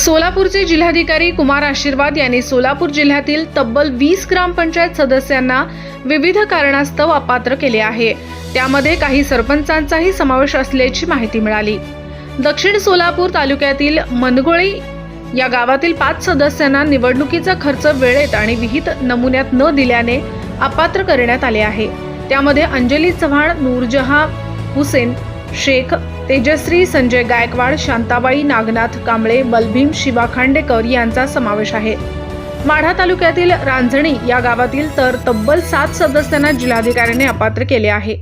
सोलापूरचे जिल्हाधिकारी कुमार आशीर्वाद यांनी सोलापूर जिल्ह्यातील तब्बल वीस ग्रामपंचायत सदस्यांना विविध कारणास्तव अपात्र केले आहे. त्यामध्ये काही सरपंचांचाही समावेश असल्याची माहिती मिळाली. दक्षिण सोलापूर तालुक्यातील मनगोळी या गावातील पाच सदस्यांना निवडणुकीचा खर्च वेळेत आणि विहित नमुन्यात न दिल्याने अपात्र करण्यात आले आहे. त्यामध्ये अंजली चव्हाण नूरजहा हुसेन शेख तेजश्री संजय गायकवाड शांताबाई नागनाथ कांबळे बलभीम शिवा खांडेकर यांचा समावेश आहे. माढा तालुक्यातील रांजणी या गावातील तर तब्बल सात सदस्यांना जिल्हाधिकाऱ्यांनी अपात्र केले आहे.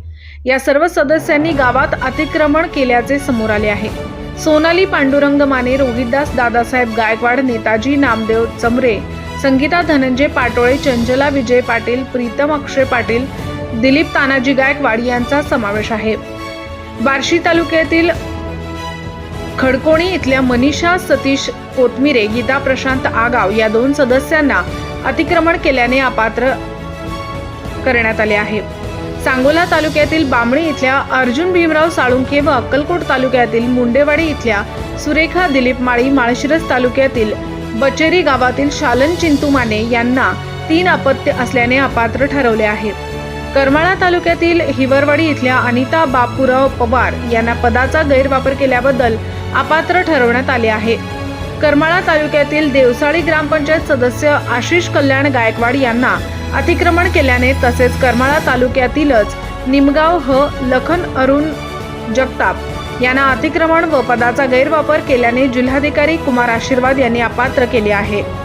या सर्व सदस्यांनी गावात अतिक्रमण केल्याचे समोर आले आहे. सोनाली पांडुरंग माने रोहितदास दादासाहेब गायकवाड नेताजी नामदेव चमरे संगीता धनंजय पाटोळे चंचला विजय पाटील प्रीतम अक्षय पाटील दिलीप तानाजी गायकवाड यांचा समावेश आहे. बार्शी तालुक्यातील खडकोणी इथल्या मनीषा सतीश कोतमिरे गीता प्रशांत आगाव या दोन सदस्यांना अतिक्रमण केल्याने अपात्र करण्यात आले आहे. सांगोला तालुक्यातील बामणी इथल्या अर्जुन भीमराव साळुंखे व अक्कलकोट तालुक्यातील मुंडेवाडी इथल्या सुरेखा दिलीप माळी माळशिरस तालुक्यातील बचेरी गावातील शालन चिंतुमाने यांना तीन अपत्य असल्याने अपात्र ठरवले आहे. करमाळा तालुक्यातील हिवरवाडी इथल्या अनिता बापूराव पवार यांना पदाचा गैरवापर केल्याबद्दल अपात्र ठरवण्यात आले आहे. करमाळा तालुक्यातील देवसाळी ग्रामपंचायत सदस्य आशिष कल्याण गायकवाड यांना अतिक्रमण केल्याने तसेच करमाळा तालुक्यातीलच निमगाव ह लखन अरुण जगताप यांना अतिक्रमण व पदाचा गैरवापर केल्याने जिल्हाधिकारी कुमार आशीर्वाद यांनी अपात्र केले आहे.